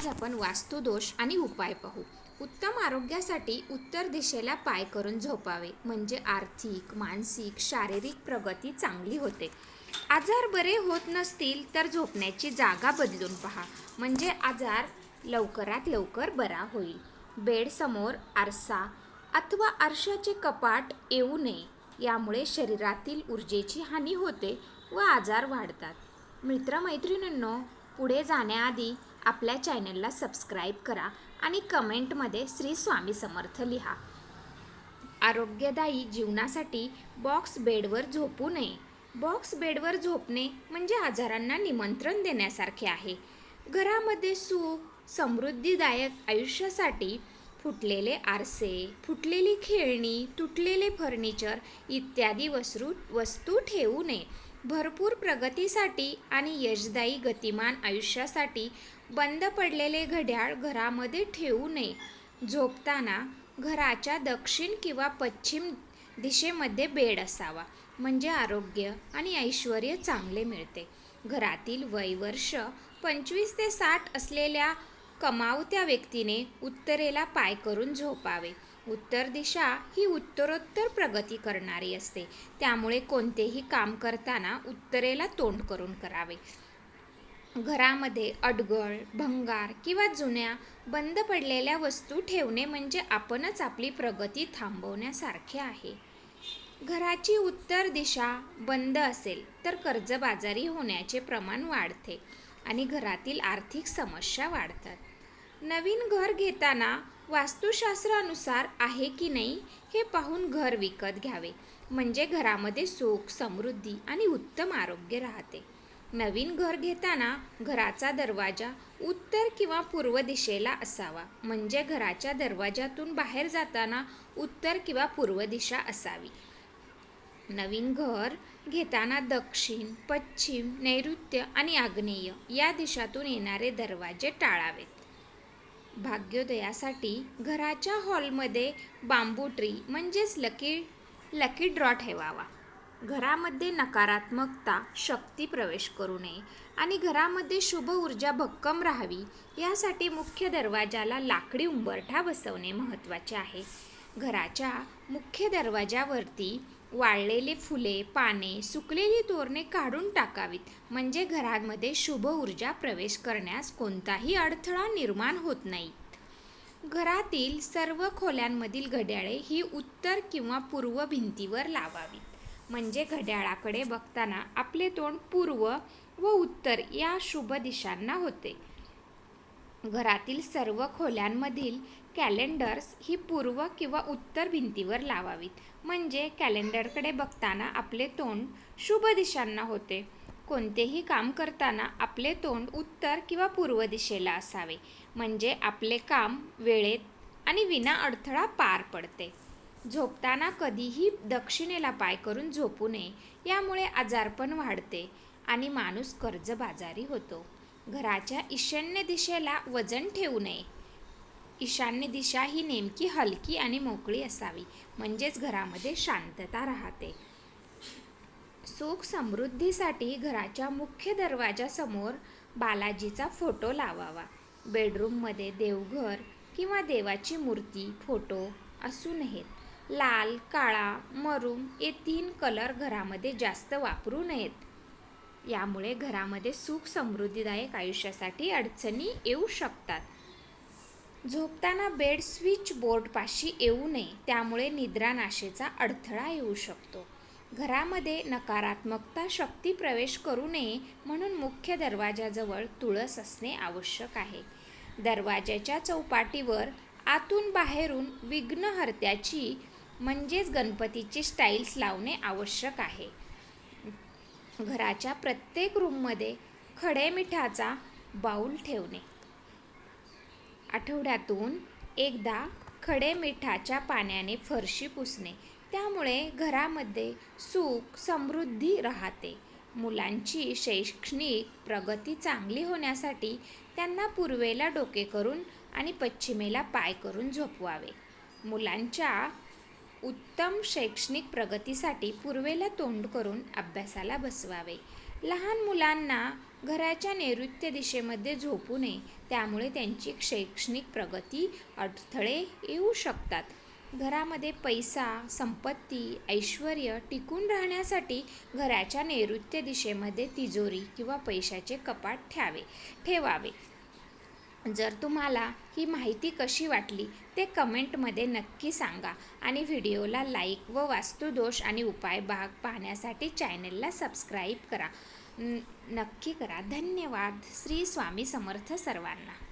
आज आपण वास्तुदोष आणि उपाय पाहू. उत्तम आरोग्यासाठी उत्तर दिशेला पाय करून झोपावे म्हणजे आर्थिक मानसिक शारीरिक प्रगती चांगली होते. आजार बरे होत नसतील तर झोपण्याची जागा बदलून पहा म्हणजे आजार लवकरात लवकर बरा होईल. बेडसमोर आरसा अथवा आरशाचे कपाट येऊ नये यामुळे शरीरातील ऊर्जेची हानी होते व आजार वाढतात. मित्रमैत्रिणींनो पुढे जाण्याआधी आपल्या चॅनलला सबस्क्राईब करा आणि कमेंटमध्ये श्री स्वामी समर्थ लिहा. आरोग्यदायी जीवनासाठी बॉक्स बेडवर झोपू नये. बॉक्स बेडवर झोपणे म्हणजे आजारांना निमंत्रण देण्यासारखे आहे. घरामध्ये सुख समृद्धीदायक आयुष्यासाठी फुटलेले आरसे फुटलेली खेळणी तुटलेले फर्निचर इत्यादी वसरू वस्तू ठेवू नये. भरपूर प्रगतीसाठी आणि यशदायी गतिमान आयुष्यासाठी बंद पडलेले घड्याळ घरामध्ये ठेवू नये. झोपताना घराच्या दक्षिण किंवा पश्चिम दिशेमध्ये बेड असावा म्हणजे आरोग्य आणि ऐश्वर चांगले मिळते. घरातील वयवर्ष पंचवीस ते साठ असलेल्या कमावत्या व्यक्तीने उत्तरेला पाय करून झोपावे. उत्तर दिशा ही उत्तरोत्तर प्रगती करणारी असते. त्यामुळे कोणतेही काम करताना उत्तरेला तोंड करून करावे. घरामध्ये अडगळ भंगार किंवा जुन्या बंद पडलेल्या वस्तू ठेवणे म्हणजे आपणच आपली प्रगती थांबवण्यासारखे आहे. घराची उत्तर दिशा बंद असेल तर कर्जबाजारी होण्याचे प्रमाण वाढते आणि घरातील आर्थिक समस्या वाढतात. नवीन घर घेताना वास्तुशास्त्रानुसार आहे की नाही हे पाहून घर विकत घ्यावे म्हणजे घरामध्ये सुख समृद्धी आणि उत्तम आरोग्य राहते. नवीन घर घेताना घराचा दरवाजा उत्तर किंवा पूर्व दिशेला असावा. म्हणजे घराच्या दरवाजातून बाहेर जाताना उत्तर किंवा पूर्व दिशा असावी. नवीन घर घेताना दक्षिण पश्चिम नैऋत्य आणि आग्नेय या दिशातून येणारे दरवाजे टाळावेत. भाग्योदयासाठी घराच्या हॉलमध्ये बांबू ट्री म्हणजेच लकी लकी ड्रॉ ठेवावा. घरामध्ये नकारात्मकता शक्ती प्रवेश करू नये आणि घरामध्ये शुभ ऊर्जा भक्कम राहावी यासाठी मुख्य दरवाजाला लाकडी उंबरठा बसवणे महत्त्वाचे आहे. घराच्या मुख्य दरवाजावरती वाळलेले फुले पाने सुकलेली तोरणे काढून टाकावीत. म्हणजे घरामध्ये शुभ ऊर्जा प्रवेश करण्यास कोणताही अडथळा निर्माण होत नाही. घरातील सर्व खोल्यांमधील घड्याळे ही उत्तर किंवा पूर्व भिंतीवर लावावीत. म्हणजे घड्याळाकडे बघताना आपले तोंड पूर्व व उत्तर या शुभ दिशांना होते. घरातील सर्व खोल्यांमधील कॅलेंडर्स ही पूर्व किंवा उत्तर भिंतीवर लावावीत. म्हणजे कॅलेंडरकडे बघताना आपले तोंड शुभ दिशांना होते. कोणतेही काम करताना आपले तोंड उत्तर किंवा पूर्व दिशेला असावे. म्हणजे आपले काम वेळेत आणि विना अडथळा पार पडते. झोपताना कधीही दक्षिणेला पाय करून झोपू नये. यामुळे आजारपण वाढते आणि माणूस कर्जबाजारी होतो. घराच्या ईशान्य दिशेला वजन ठेवू नये. ईशान्य दिशा ही नेमकी हलकी आणि मोकळी असावी म्हणजेच घरामध्ये शांतता राहते. सुख समृद्धीसाठी घराच्या मुख्य दरवाजासमोर बालाजीचा फोटो लावावा. बेडरूममध्ये देवघर किंवा देवाची मूर्ती फोटो असू नयेत. लाल काळा मरूम हे तीन कलर घरामध्ये जास्त वापरू नयेत. यामुळे घरामध्ये सुख समृद्धीदायक आयुष्यासाठी अडचणी येऊ शकतात. झोपताना बेड स्विच बोर्डपाशी येऊ नये त्यामुळे निद्रानाशेचा अडथळा येऊ शकतो. घरामध्ये नकारात्मकता शक्ती प्रवेश करू नये म्हणून मुख्य दरवाजाजवळ तुळस असणे आवश्यक आहे. दरवाजाच्या चौपाटीवर आतून बाहेरून विघ्नहर्त्याची म्हणजेच गणपतीची स्टाईल्स लावणे आवश्यक आहे. घराच्या प्रत्येक रूममध्ये खडे मिठाचा बाऊल ठेवणे. आठवड्यातून एकदा खडे मिठाच्या पाण्याने फरशी पुसणे. त्यामुळे घरामध्ये सुख समृद्धी राहते. मुलांची शैक्षणिक प्रगती चांगली होण्यासाठी त्यांना पूर्वेला डोके करून आणि पश्चिमेला पाय करून झोपवावे. मुलांच्या उत्तम शैक्षणिक प्रगतीसाठी पूर्वेला तोंड करून अभ्यासाला बसवावे. लहान मुलांना घराच्या नैऋत्य दिशेमध्ये झोपू नये त्यामुळे त्यांची शैक्षणिक प्रगती अडथळे येऊ शकतात. घरामध्ये पैसा संपत्ती ऐश्वर टिकून राहण्यासाठी घराच्या नैऋत्य दिशेमध्ये तिजोरी किंवा पैशाचे कपाट ठेवावे ठेवावे. जर तुम्हाला ही माहिती कशी वाटली ते कमेंटमध्ये नक्की सांगा आणि व्हिडिओला लाईक व वास्तुदोष आणि उपाय भाग पाहण्यासाठी चॅनलला सबस्क्राईब करा. नक्की करा. धन्यवाद. श्री स्वामी समर्थ सर्वांना.